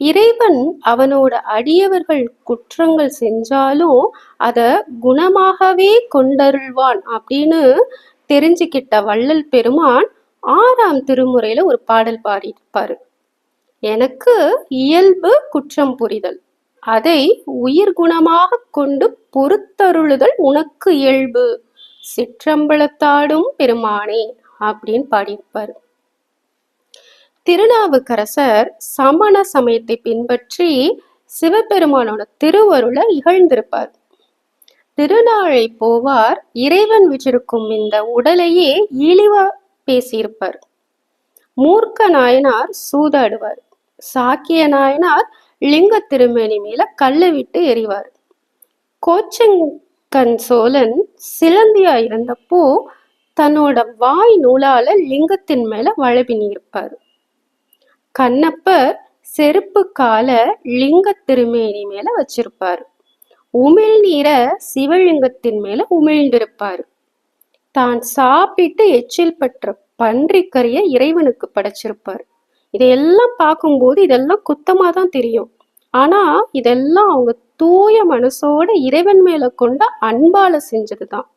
இறைவன் அவனோட அடியவர்கள் குற்றங்கள் செஞ்சாலும் அதை குணமாகவே கொண்டருள்வான் அப்படின்னு தெரிஞ்சுக்கிட்ட வள்ளல் பெருமான் ஆறாம் திருமுறையில ஒரு பாடல் பாடியிருப்பாரு. எனக்கு இயல்பு குற்றம் புரிதல். அதை உயிர் குணமாக கொண்டு பொறுத்தருளுதல் உனக்கு இயல்பு. சிற்றம்பலத்தாடும் பெருமானே அப்படின்னு பாடியிருப்பாரு. திருநாவுக்கரசர் சமண சமயத்தை பின்பற்றி சிவபெருமானோட திருவருளை இகழ்ந்திருப்பார். திருநாளை போவார் இறைவன் விற்றிருக்கும் இந்த உடலையே இழிவா பேசியிருப்பார். மூர்க்க நாயனார் சூதாடுவார். சாக்கிய நாயனார் லிங்க திருமேனி மேல கல்லை விட்டு எறிவார். கோச்சங்கன் சோழன் சிலந்தியா இருந்தப்போ தன்னோட வாய் நூலால லிங்கத்தின் மேல வளபினி இருப்பார் கண்ணப்பர் செருப்பு கால லிங்க திருமேனி மேல வச்சிருப்பாரு. உமிழ்நீரை சிவலிங்கத்தின் மேல உமிழ்ந்திருப்பாரு. தான் சாப்பிட்டு எச்சில் பற்ற பன்றிக்கறிய இறைவனுக்கு படைச்சிருப்பாரு. இதையெல்லாம் பார்க்கும்போது இதெல்லாம் குத்தமா தான் தெரியும். ஆனா இதெல்லாம் அவங்க தூய மனசோட இறைவன் மேல கொண்ட அன்பால செஞ்சதுதான்.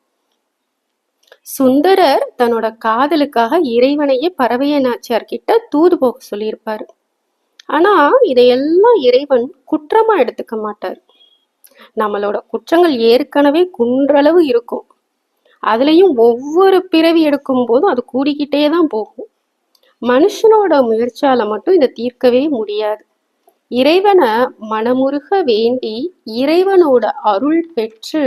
சுந்தரர் தன்னோட காதலுக்காக இறைவனையே பறவைய நாச்சியார்கிட்ட தூது போக சொல்லியிருப்பாரு. ஆனா இதையெல்லாம் இறைவன் குற்றமா எடுத்துக்க மாட்டார். நம்மளோட குற்றங்கள் ஏற்கனவே குன்றளவு இருக்கும். அதுலயும் ஒவ்வொரு பிறவி எடுக்கும் போதும் அது கூடிக்கிட்டே தான் போகும். மனுஷனோட முயற்சியால மட்டும் இதை தீர்க்கவே முடியாது. இறைவனை மனமுருக வேண்டி இறைவனோட அருள் பெற்று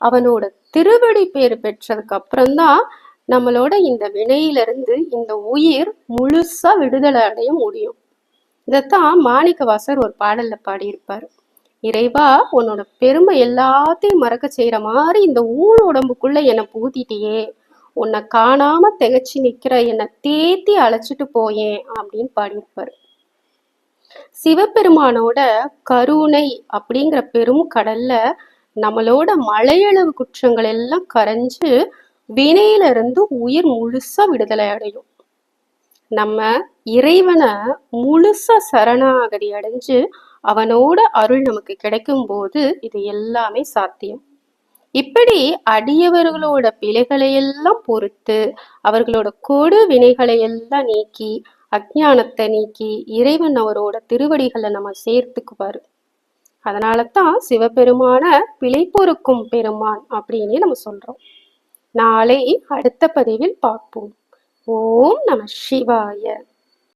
அவனோட திருவடி பேர் பெற்றதுக்கு அப்புறம்தான் நம்மளோட இந்த வினையிலிருந்து இந்த உயிர் முழுசா விடுதலை அடைய முடியும். இதைத்தான் மாணிக்கவாசர் ஒரு பாடல்ல பாடியிருப்பார். இறைவா உன்னோட பெருமை எல்லாத்தையும் மறக்க செய்யற மாதிரி இந்த ஊழ் உடம்புக்குள்ள என்னை பூத்திட்டியே உன்னை காணாம திகச்சு நிக்கிற என்னை தேத்தி அழைச்சிட்டு போயேன் அப்படின்னு பாடியிருப்பாரு. சிவபெருமானோட கருணை அப்படிங்கிற பெரும் கடல்ல நம்மளோட மலையளவு குற்றங்கள் எல்லாம் கரைஞ்சு வினையில இருந்து உயிர் முழுசா விடுதலை அடையும். நம்ம இறைவனை முழுசா சரணாகதி அடைஞ்சு அவனோட அருள் நமக்கு கிடைக்கும் போது இது எல்லாமே சாத்தியம். இப்படி அடியவர்களோட பிழைகளை எல்லாம் பொறுத்து அவர்களோட கொடு வினைகளை எல்லாம் நீக்கி அஜ்ஞானத்தை நீக்கி இறைவன் அவரோட திருவடிகளை நம்ம சேர்த்துக்குவாரு. அதனால தான் சிவபெருமான பிழை பொறுக்கும் பெருமான் அப்படின்னு நம்ம சொல்றோம். நாளை அடுத்த பதிவில் பார்ப்போம். ஓம் நம சிவாய.